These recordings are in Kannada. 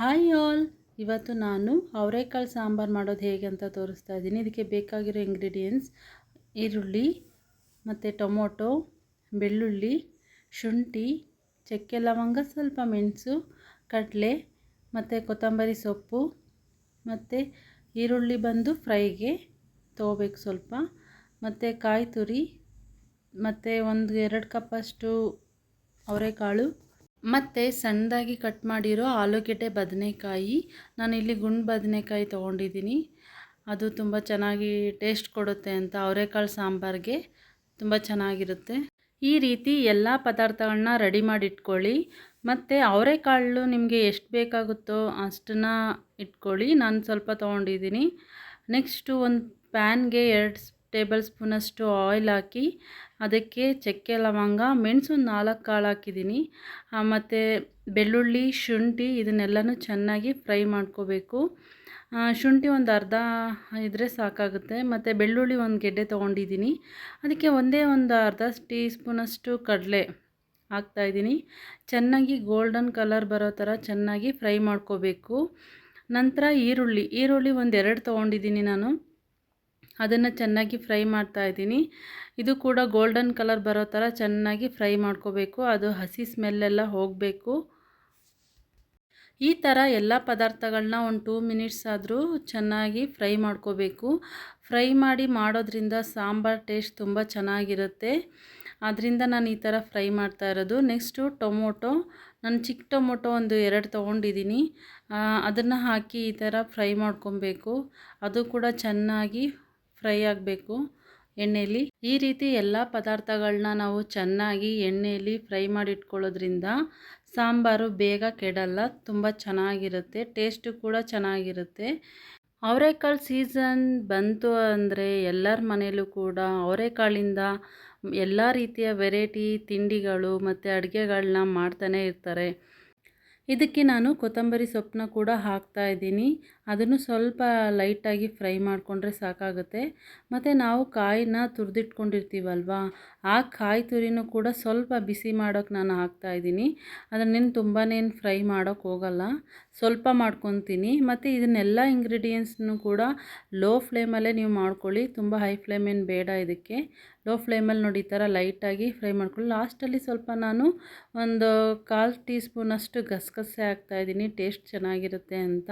Hi all. ಇವತ್ತು ನಾನು ಅವರೆಕಾಳು ಸಾಂಬಾರು ಮಾಡೋದು ಹೇಗೆ ಅಂತ ತೋರಿಸ್ತಾ ಇದ್ದೀನಿ. ಇದಕ್ಕೆ ಬೇಕಾಗಿರೋ ಇಂಗ್ರೀಡಿಯೆಂಟ್ಸ್ ಈರುಳ್ಳಿ, ಮತ್ತು ಟೊಮೊಟೊ, ಬೆಳ್ಳುಳ್ಳಿ, ಶುಂಠಿ, ಚಕ್ಕೆ ಲವಂಗ, ಸ್ವಲ್ಪ ಮೆಣಸು, ಕಡಲೆ, ಮತ್ತು ಕೊತ್ತಂಬರಿ ಸೊಪ್ಪು, ಮತ್ತು ಈರುಳ್ಳಿ ಬಂದು ಫ್ರೈಗೆ ತೊಗೋಬೇಕು ಸ್ವಲ್ಪ. ಮತ್ತು ಕಾಯಿ ತುರಿ ಮತ್ತು ಒಂದು ಎರಡು ಕಪ್ಪಷ್ಟು ಅವರೆಕಾಳು ಮತ್ತು ಸಣ್ಣದಾಗಿ ಕಟ್ ಮಾಡಿರೋ ಆಲೂಗೆಡ್ಡೆ ಬದನೆಕಾಯಿ. ಇಲ್ಲಿ ಗುಂಡು ಬದನೆಕಾಯಿ ತೊಗೊಂಡಿದ್ದೀನಿ ಅದು ತುಂಬ ಚೆನ್ನಾಗಿ ಟೇಸ್ಟ್ ಕೊಡುತ್ತೆ ಅಂತ ಅವರೆಕಾಳು ಸಾಂಬಾರಿಗೆ. ತುಂಬ ಚೆನ್ನಾಗಿರುತ್ತೆ. ಈ ರೀತಿ ಎಲ್ಲ ಪದಾರ್ಥಗಳನ್ನ ರೆಡಿ ಮಾಡಿ ಇಟ್ಕೊಳ್ಳಿ ಮತ್ತು ಅವರೆಕಾಳು ನಿಮಗೆ ಎಷ್ಟು ಬೇಕಾಗುತ್ತೋ ಅಷ್ಟನ್ನು ಇಟ್ಕೊಳ್ಳಿ. ನಾನು ಸ್ವಲ್ಪ ತೊಗೊಂಡಿದ್ದೀನಿ ನೆಕ್ಸ್ಟು ಒಂದು ಪ್ಯಾನ್ಗೆ ಎರಡು ಟೇಬಲ್ ಸ್ಪೂನಷ್ಟು ಆಯಿಲ್ ಹಾಕಿ ಅದಕ್ಕೆ ಚಕ್ಕೆ, ಲವಂಗ, ಮೆಣಸು ನಾಲ್ಕು ಕಾಳು ಹಾಕಿದ್ದೀನಿ. ಮತ್ತು ಬೆಳ್ಳುಳ್ಳಿ, ಶುಂಠಿ ಇದನ್ನೆಲ್ಲನೂ ಚೆನ್ನಾಗಿ ಫ್ರೈ ಮಾಡ್ಕೋಬೇಕು. ಶುಂಠಿ ಒಂದು ಅರ್ಧ ಇದ್ದರೆ ಸಾಕಾಗುತ್ತೆ. ಮತ್ತು ಬೆಳ್ಳುಳ್ಳಿ ಒಂದು ಗೆಡ್ಡೆ ತೊಗೊಂಡಿದ್ದೀನಿ. ಅದಕ್ಕೆ ಒಂದೇ ಒಂದು ಅರ್ಧ ಟೀ ಸ್ಪೂನಷ್ಟು ಕಡಲೆ ಹಾಕ್ತಾಯಿದ್ದೀನಿ ಚೆನ್ನಾಗಿ ಗೋಲ್ಡನ್ ಕಲರ್ ಬರೋ ಥರ ಚೆನ್ನಾಗಿ ಫ್ರೈ ಮಾಡ್ಕೋಬೇಕು. ನಂತರ ಈರುಳ್ಳಿ ಈರುಳ್ಳಿ ಒಂದು ಎರಡು ತೊಗೊಂಡಿದ್ದೀನಿ ನಾನು. ಅದನ್ನು ಚೆನ್ನಾಗಿ ಫ್ರೈ ಮಾಡ್ತಾ ಇದ್ದೀನಿ. ಇದು ಕೂಡ ಗೋಲ್ಡನ್ ಕಲರ್ ಬರೋ ಥರ ಚೆನ್ನಾಗಿ ಫ್ರೈ ಮಾಡ್ಕೋಬೇಕು. ಅದು ಹಸಿ ಸ್ಮೆಲ್ಲೆಲ್ಲ ಹೋಗಬೇಕು. ಈ ಥರ ಎಲ್ಲ ಪದಾರ್ಥಗಳನ್ನ ಒಂದು ಟೂ ಮಿನಿಟ್ಸ್ ಆದರೂ ಚೆನ್ನಾಗಿ ಫ್ರೈ ಮಾಡ್ಕೋಬೇಕು. ಫ್ರೈ ಮಾಡಿ ಮಾಡೋದ್ರಿಂದ ಸಾಂಬಾರು ಟೇಸ್ಟ್ ತುಂಬ ಚೆನ್ನಾಗಿರುತ್ತೆ. ಅದರಿಂದ ನಾನು ಈ ಥರ ಫ್ರೈ ಮಾಡ್ತಾ ಇರೋದು. Next tomato. ನಾನು ಚಿಕ್ಕ ಟೊಮೊಟೊ ಒಂದು ಎರಡು ತೊಗೊಂಡಿದ್ದೀನಿ. ಅದನ್ನು ಹಾಕಿ ಈ ಥರ ಫ್ರೈ ಮಾಡ್ಕೊಬೇಕು. ಅದು ಕೂಡ ಚೆನ್ನಾಗಿ ಫ್ರೈ ಆಗಬೇಕು. ಎಣ್ಣೆಯಲ್ಲಿ ಈ ರೀತಿ ಎಲ್ಲ ಪದಾರ್ಥಗಳನ್ನ ನಾವು ಚೆನ್ನಾಗಿ ಎಣ್ಣೆಯಲ್ಲಿ ಫ್ರೈ ಮಾಡಿ ಇಟ್ಕೊಳ್ಳೋದ್ರಿಂದ ಸಾಂಬಾರು ಬೇಗ ಕೆಡಲ್ಲ, ತುಂಬ ಚೆನ್ನಾಗಿರುತ್ತೆ, ಟೇಸ್ಟು ಕೂಡ ಚೆನ್ನಾಗಿರುತ್ತೆ. ಅವರೆಕಾಳು ಸೀಸನ್ ಬಂತು ಅಂದರೆ ಎಲ್ಲರ ಮನೆಯಲ್ಲೂ ಕೂಡ ಅವರೆಕಾಳಿಂದ ಎಲ್ಲ ರೀತಿಯ ವೆರೈಟಿ ತಿಂಡಿಗಳು ಮತ್ತು ಅಡುಗೆಗಳನ್ನ ಮಾಡ್ತಾನೆ ಇರ್ತಾರೆ. ಇದಕ್ಕೆ ನಾನು ಕೊತ್ತಂಬರಿ ಸೊಪ್ಪನ್ನ ಕೂಡ ಹಾಕ್ತಾ ಇದ್ದೀನಿ. ಅದನ್ನು ಸ್ವಲ್ಪ ಲೈಟಾಗಿ ಫ್ರೈ ಮಾಡಿಕೊಂಡ್ರೆ ಸಾಕಾಗುತ್ತೆ. ಮತ್ತು ನಾವು ಕಾಯಿನ ತುರಿದಿಟ್ಕೊಂಡಿರ್ತೀವಲ್ವ, ಆ ಕಾಯಿ ತುರಿನೂ ಕೂಡ ಸ್ವಲ್ಪ ಬಿಸಿ ಮಾಡೋಕ್ಕೆ ನಾನು ಹಾಕ್ತಾ ಇದ್ದೀನಿ. ಅದನ್ನೇನು ತುಂಬಾ ಫ್ರೈ ಮಾಡೋಕ್ಕೆ ಹೋಗಲ್ಲ, ಸ್ವಲ್ಪ ಮಾಡ್ಕೊತೀನಿ. ಮತ್ತು ಇದನ್ನೆಲ್ಲ ಇಂಗ್ರೀಡಿಯೆಂಟ್ಸ್ನು ಕೂಡ ಲೋ ಫ್ಲೇಮಲ್ಲೇ ನೀವು ಮಾಡ್ಕೊಳ್ಳಿ, ತುಂಬ ಹೈ ಫ್ಲೇಮೇನು ಬೇಡ ಇದಕ್ಕೆ. ಲೋ ಫ್ಲೇಮಲ್ಲಿ ನೋಡಿ ಈ ಥರ ಲೈಟಾಗಿ ಫ್ರೈ ಮಾಡ್ಕೊಳ್ಳಿ ಲಾಸ್ಟಲ್ಲಿ ಸ್ವಲ್ಪ ನಾನು ಒಂದು ಕಾಲು ಟೀ ಸ್ಪೂನಷ್ಟು ಗಸಗಸೆ ಹಾಕ್ತಾಯಿದ್ದೀನಿ ಟೇಸ್ಟ್ ಚೆನ್ನಾಗಿರುತ್ತೆ ಅಂತ.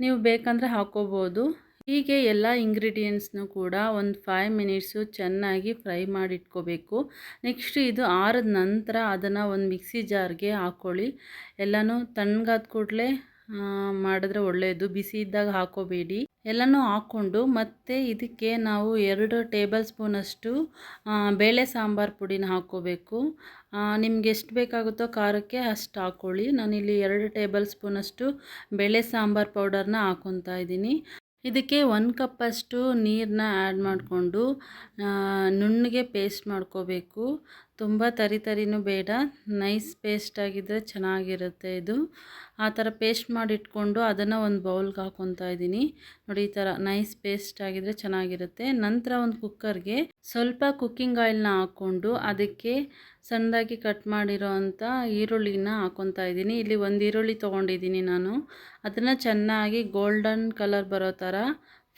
ನೀವು ಬೇಕಂದರೆ ಹಾಕೋಬೋದು ಹೀಗೆ ಎಲ್ಲ ಇಂಗ್ರೀಡಿಯೆಂಟ್ಸ್ನು ಕೂಡ ಒಂದು ಫೈವ್ ಮಿನಿಟ್ಸು ಚೆನ್ನಾಗಿ ಫ್ರೈ ಮಾಡಿ ಇಟ್ಕೋಬೇಕು ನೆಕ್ಸ್ಟ್ ಇದು ಆರಿದ ನಂತರ ಅದನ್ನು ಒಂದು ಮಿಕ್ಸಿ ಜಾರ್ಗೆ ಹಾಕ್ಕೊಳ್ಳಿ. ಎಲ್ಲನೂ ತಣ್ಣಗಾದ ಕೂಡಲೇ ಮಾಡಿದ್ರೆ ಒಳ್ಳೆಯದು ಬಿಸಿ ಇದ್ದಾಗ ಹಾಕೋಬೇಡಿ. ಎಲ್ಲನೂ ಹಾಕ್ಕೊಂಡು ಮತ್ತೆ ಇದಕ್ಕೆ ನಾವು ಎರಡು ಟೇಬಲ್ ಸ್ಪೂನಷ್ಟು ಬೇಳೆ ಸಾಂಬಾರು ಪುಡಿನ ಹಾಕ್ಕೋಬೇಕು ನಿಮ್ಗೆ ಎಷ್ಟು ಬೇಕಾಗುತ್ತೋ ಖಾರಕ್ಕೆ ಅಷ್ಟು ಹಾಕ್ಕೊಳ್ಳಿ ನಾನಿಲ್ಲಿ ಎರಡು ಟೇಬಲ್ ಸ್ಪೂನಷ್ಟು ಬೇಳೆ ಸಾಂಬಾರು ಪೌಡರ್ನ ಹಾಕ್ಕೊತಾ ಇದ್ದೀನಿ. ಇದಕ್ಕೆ ಒಂದು ಕಪ್ಪಷ್ಟು ನೀರನ್ನ ಆ್ಯಡ್ ಮಾಡಿಕೊಂಡು ನುಣ್ಣಗೆ ಪೇಸ್ಟ್ ಮಾಡ್ಕೋಬೇಕು. ತುಂಬ ತರಿ ತರಿನೂ ಬೇಡ. ನೈಸ್ ಪೇಸ್ಟ್ ಆಗಿದ್ದರೆ ಚೆನ್ನಾಗಿರುತ್ತೆ ಇದು. ಆ ಥರ ಪೇಸ್ಟ್ ಮಾಡಿ ಇಟ್ಕೊಂಡು ಅದನ್ನು ಒಂದು ಬೌಲ್ಗೆ ಹಾಕ್ಕೊತಾ ಇದ್ದೀನಿ. ನೋಡಿ ಈ ಥರ ನೈಸ್ ಪೇಸ್ಟ್ ಆಗಿದ್ದರೆ ಚೆನ್ನಾಗಿರುತ್ತೆ. ನಂತರ ಒಂದು ಕುಕ್ಕರ್ಗೆ ಸ್ವಲ್ಪ ಕುಕ್ಕಿಂಗ್ ಆಯಿಲ್ನ ಹಾಕ್ಕೊಂಡು ಅದಕ್ಕೆ ಸಣ್ಣದಾಗಿ ಕಟ್ ಮಾಡಿರೋ ಅಂಥ ಈರುಳ್ಳಿನ ಹಾಕ್ಕೊತಾ ಇದ್ದೀನಿ. ಇಲ್ಲಿ ಒಂದು ಈರುಳ್ಳಿ ತೊಗೊಂಡಿದ್ದೀನಿ ನಾನು. ಅದನ್ನು ಚೆನ್ನಾಗಿ ಗೋಲ್ಡನ್ ಕಲರ್ ಬರೋ ಥರ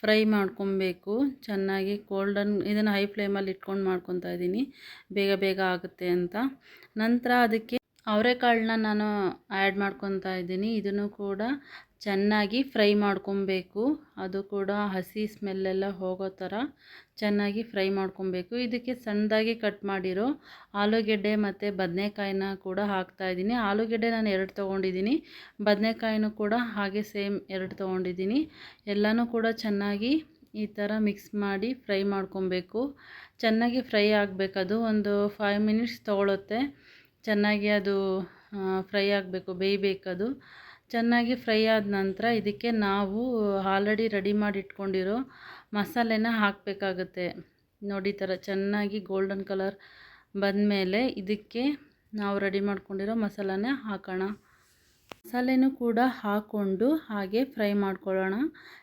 ಫ್ರೈ ಮಾಡ್ಕೊಬೇಕು. ಚೆನ್ನಾಗಿ ಗೋಲ್ಡನ್ ಇದನ್ನು ಹೈ ಫ್ಲೇಮಲ್ಲಿ ಇಟ್ಕೊಂಡು ಮಾಡ್ಕೊತಾ ಇದ್ದೀನಿ. ಬೇಗ ಬೇಗ ಆಗುತ್ತೆ ಅಂತ. ನಂತರ ಅದಕ್ಕೆ ಅವರೆಕಾಳನ್ನ ನಾನು ಆ್ಯಡ್ ಮಾಡ್ಕೊತಾ ಇದ್ದೀನಿ. ಇದನ್ನು ಕೂಡ ಚೆನ್ನಾಗಿ ಫ್ರೈ ಮಾಡ್ಕೊಬೇಕು. ಅದು ಕೂಡ ಹಸಿ ಸ್ಮೆಲ್ಲೆಲ್ಲ ಹೋಗೋ ಥರ ಚೆನ್ನಾಗಿ ಫ್ರೈ ಮಾಡ್ಕೊಬೇಕು. ಇದಕ್ಕೆ ಸಣ್ಣದಾಗಿ ಕಟ್ ಮಾಡಿರೋ ಆಲೂಗೆಡ್ಡೆ ಮತ್ತು ಬದನೆಕಾಯಿನ ಕೂಡ ಹಾಕ್ತಾಯಿದ್ದೀನಿ ಆಲೂಗೆಡ್ಡೆ ನಾನು ಎರಡು ತೊಗೊಂಡಿದ್ದೀನಿ. ಬದನೆಕಾಯಿನೂ ಕೂಡ ಹಾಗೆ ಸೇಮ್ ಎರಡು ತೊಗೊಂಡಿದ್ದೀನಿ. ಎಲ್ಲನೂ ಕೂಡ ಚೆನ್ನಾಗಿ ಈ ಥರ ಮಿಕ್ಸ್ ಮಾಡಿ ಫ್ರೈ ಮಾಡ್ಕೊಬೇಕು. ಚೆನ್ನಾಗಿ ಫ್ರೈ ಆಗಬೇಕದು ಒಂದು ಫೈವ್ ಮಿನಿಟ್ಸ್ ತೊಗೊಳುತ್ತೆ. ಚೆನ್ನಾಗಿ ಅದು ಫ್ರೈ ಆಗಬೇಕು ಬೇಯಬೇಕದು ಚೆನ್ನಾಗಿ ಫ್ರೈ ಆದ ನಂತರ ಇದಕ್ಕೆ ನಾವು ಆಲ್ರೆಡಿ ರೆಡಿ ಮಾಡಿ ಇಟ್ಕೊಂಡಿರೋ ಮಸಾಲೆನ ಹಾಕಬೇಕಾಗುತ್ತೆ. ನೋಡಿ ಥರ ಚೆನ್ನಾಗಿ ಗೋಲ್ಡನ್ ಕಲರ್ ಬಂದಮೇಲೆ ಇದಕ್ಕೆ ನಾವು ರೆಡಿ ಮಾಡ್ಕೊಂಡಿರೋ ಮಸಾಲನ ಹಾಕೋಣ. ಮಸಾಲೆನೂ ಕೂಡ ಹಾಕ್ಕೊಂಡು ಹಾಗೆ ಫ್ರೈ ಮಾಡ್ಕೊಳ್ಳೋಣ.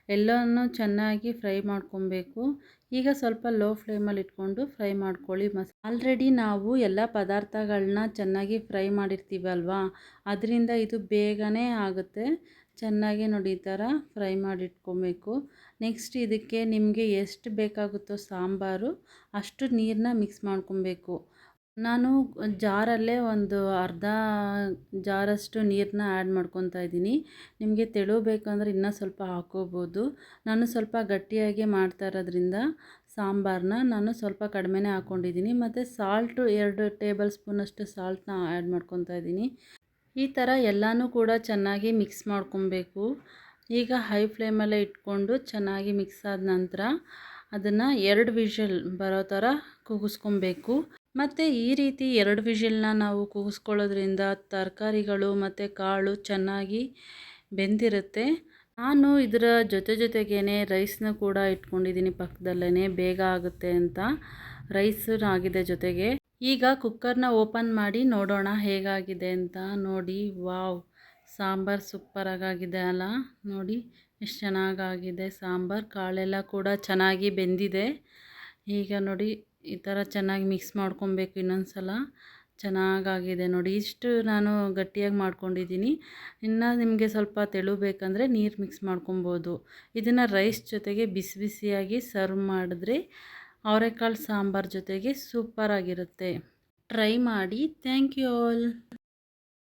ಎಲ್ಲವನ್ನು ಚೆನ್ನಾಗಿ ಫ್ರೈ ಮಾಡ್ಕೊಬೇಕು. ಈಗ ಸ್ವಲ್ಪ ಲೋ ಫ್ಲೇಮಲ್ಲಿ ಇಟ್ಕೊಂಡು ಫ್ರೈ ಮಾಡ್ಕೊಳ್ಳಿ ಮಸ್. ಆಲ್ರೆಡಿ ನಾವು ಎಲ್ಲ ಪದಾರ್ಥಗಳನ್ನ ಚೆನ್ನಾಗಿ ಫ್ರೈ ಮಾಡಿರ್ತೀವಲ್ವಾ ಅದರಿಂದ ಇದು ಬೇಗನೆ ಆಗುತ್ತೆ. ಚೆನ್ನಾಗಿ ನೋಡಿ ಈ ಥರ ಫ್ರೈ ಮಾಡಿಟ್ಕೊಬೇಕು. ನೆಕ್ಸ್ಟ್ ಇದಕ್ಕೆ ನಿಮಗೆ ಎಷ್ಟು ಬೇಕಾಗುತ್ತೋ ಸಾಂಬಾರು ಅಷ್ಟು ನೀರನ್ನ ಮಿಕ್ಸ್ ಮಾಡ್ಕೊಬೇಕು. ನಾನು ಜಾರಲ್ಲೇ ಒಂದು ಅರ್ಧ ಜಾರಷ್ಟು ನೀರನ್ನ ಆ್ಯಡ್ ಮಾಡ್ಕೊತಾ ಇದ್ದೀನಿ. ನಿಮಗೆ ತೆಳು ಬೇಕಂದ್ರೆ ಇನ್ನೂ ಸ್ವಲ್ಪ ಹಾಕ್ಕೋಬೋದು ನಾನು ಸ್ವಲ್ಪ ಗಟ್ಟಿಯಾಗಿ ಮಾಡ್ತಾ ಇರೋದ್ರಿಂದ ಸಾಂಬಾರನ್ನ ನಾನು ಸ್ವಲ್ಪ ಕಡಿಮೆನೇ ಹಾಕ್ಕೊಂಡಿದ್ದೀನಿ ಮತ್ತು ಸಾಲ್ಟು ಎರಡು ಟೇಬಲ್ ಸ್ಪೂನಷ್ಟು ಸಾಲ್ಟನ್ನ ಆ್ಯಡ್ ಮಾಡ್ಕೊತಾ ಇದ್ದೀನಿ. ಈ ಥರ ಎಲ್ಲನೂ ಕೂಡ ಚೆನ್ನಾಗಿ ಮಿಕ್ಸ್ ಮಾಡ್ಕೊಬೇಕು. ಈಗ ಹೈ ಫ್ಲೇಮಲ್ಲೇ ಇಟ್ಕೊಂಡು ಚೆನ್ನಾಗಿ ಮಿಕ್ಸ್ ಆದ ನಂತರ ಅದನ್ನು ಎರಡು ವಿಷಲ್ ಬರೋ ಥರ ಕೂಗಿಸ್ಕೊಬೇಕು ಮತ್ತು ಈ ರೀತಿ ಎರಡು ವಿಷಲ್ನ ನಾವು ಕೂಗಿಸ್ಕೊಳ್ಳೋದ್ರಿಂದ ತರಕಾರಿಗಳು ಮತ್ತು ಕಾಳು ಚೆನ್ನಾಗಿ ಬೆಂದಿರುತ್ತೆ. ನಾನು ಇದರ ಜೊತೆ ಜೊತೆಗೇ ರೈಸ್ನ ಕೂಡ ಇಟ್ಕೊಂಡಿದ್ದೀನಿ ಪಕ್ಕದಲ್ಲೇ ಬೇಗ ಆಗುತ್ತೆ ಅಂತ. ರೈಸ್ ಆಗಿದೆ ಜೊತೆಗೆ. ಈಗ ಕುಕ್ಕರ್ನ ಓಪನ್ ಮಾಡಿ ನೋಡೋಣ ಹೇಗಾಗಿದೆ ಅಂತ. ನೋಡಿ, ವಾವ್! ಸಾಂಬಾರು ಸೂಪರಾಗಾಗಿದೆ ಅಲ್ಲ ನೋಡಿ, ಎಷ್ಟು ಚೆನ್ನಾಗಾಗಿದೆ ಸಾಂಬಾರು. ಕಾಳೆಲ್ಲ ಕೂಡ ಚೆನ್ನಾಗಿ ಬೆಂದಿದೆ. ಈಗ ನೋಡಿ ಈ ಥರ ಚೆನ್ನಾಗಿ ಮಿಕ್ಸ್ ಮಾಡ್ಕೊಬೇಕು ಇನ್ನೊಂದು ಸಲ ಚೆನ್ನಾಗಾಗಿದೆ ನೋಡಿ. ಇಷ್ಟು ನಾನು ಗಟ್ಟಿಯಾಗಿ ಮಾಡ್ಕೊಂಡಿದ್ದೀನಿ. ಇನ್ನು ನಿಮಗೆ ಸ್ವಲ್ಪ ತೆಳು ಬೇಕಂದರೆ ನೀರು ಮಿಕ್ಸ್ ಮಾಡ್ಕೊಬೋದು. ಇದನ್ನು ರೈಸ್ ಜೊತೆಗೆ ಬಿಸಿ ಬಿಸಿಯಾಗಿ ಸರ್ವ್ ಮಾಡಿದ್ರೆ ಅವರೆಕಾಳು ಸಾಂಬಾರು ಜೊತೆಗೆ ಸೂಪರಾಗಿರುತ್ತೆ. ಟ್ರೈ ಮಾಡಿ. Thank you all.